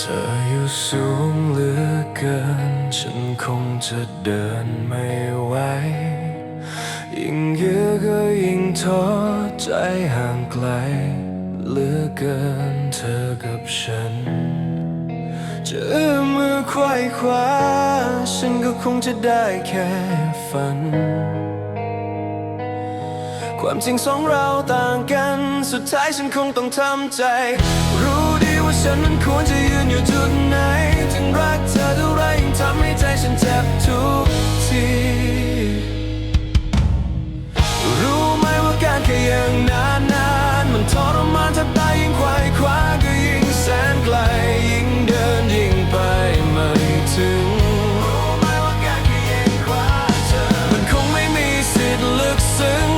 ธออยู่สูงเหลือเกิน ฉันคงจะเดินไม่ไหว ยิ่งเยอะก็ยิ่งท้อใจห่างไกลเหลือเกินเธอกับฉันจะเอื้อมมือควายคว้า ฉันก็คงจะได้แค่ฝัน ความจริงสองเราต่างกัน สุดท้ายฉันคงต้องทำใจ ฉันนั้นควรจะยืนอยู่จุดไหน ถึงรักเธอเท่าไรยิ่งทำให้ใจฉันเจ็บทุกที รู้ไหมว่าการแค่ยังนานนานมันทรมานแทบตายยิ่งควายคว้าก็ยิ่งแสนไกลยิ่งเดินยิ่งไปไม่ถึงรู้ไหมว่าการแค่ยังคว้าเธอมันคงไม่มีสิทธิ์ลึกซึ้ง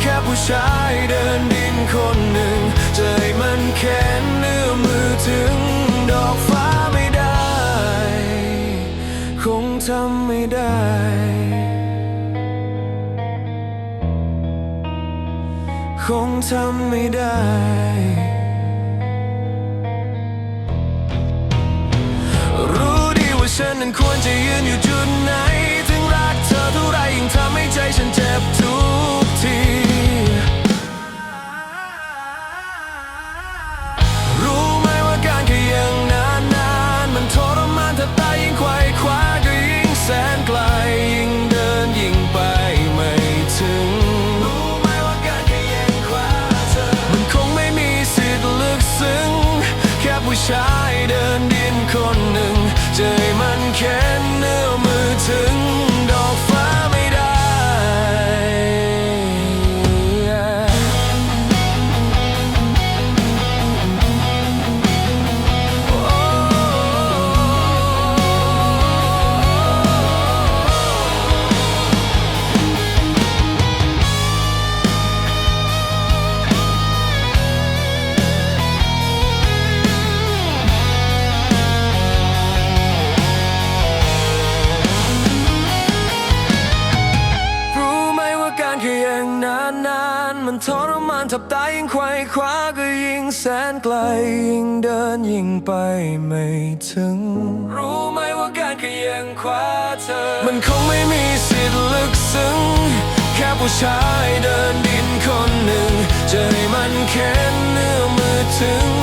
แค่ผู้ชายเดินดินคนหนึ่งใจมันแค้ คงทำไม่ได้ รู้ดีว่าฉันนั้นควรจะยืนอยู่จุดไหน ถึงรักเธอเท่าไรยิ่งทำให้ใจฉันเจ็บทุกที แนานนานๆ มันทรมานทับตายยิ่งควายคว้าก็ยิ่งแสนไกล ยิ่งเดินยิ่งไปไม่ถึง รู้ไหมว่าการแค่ยังคว้าเธอ มันคงไม่มีสิทธิ์ลึกซึ้ง แค่ผู้ชายเดินดินคนหนึ่งใจมันแค้นเนื้อมือถึง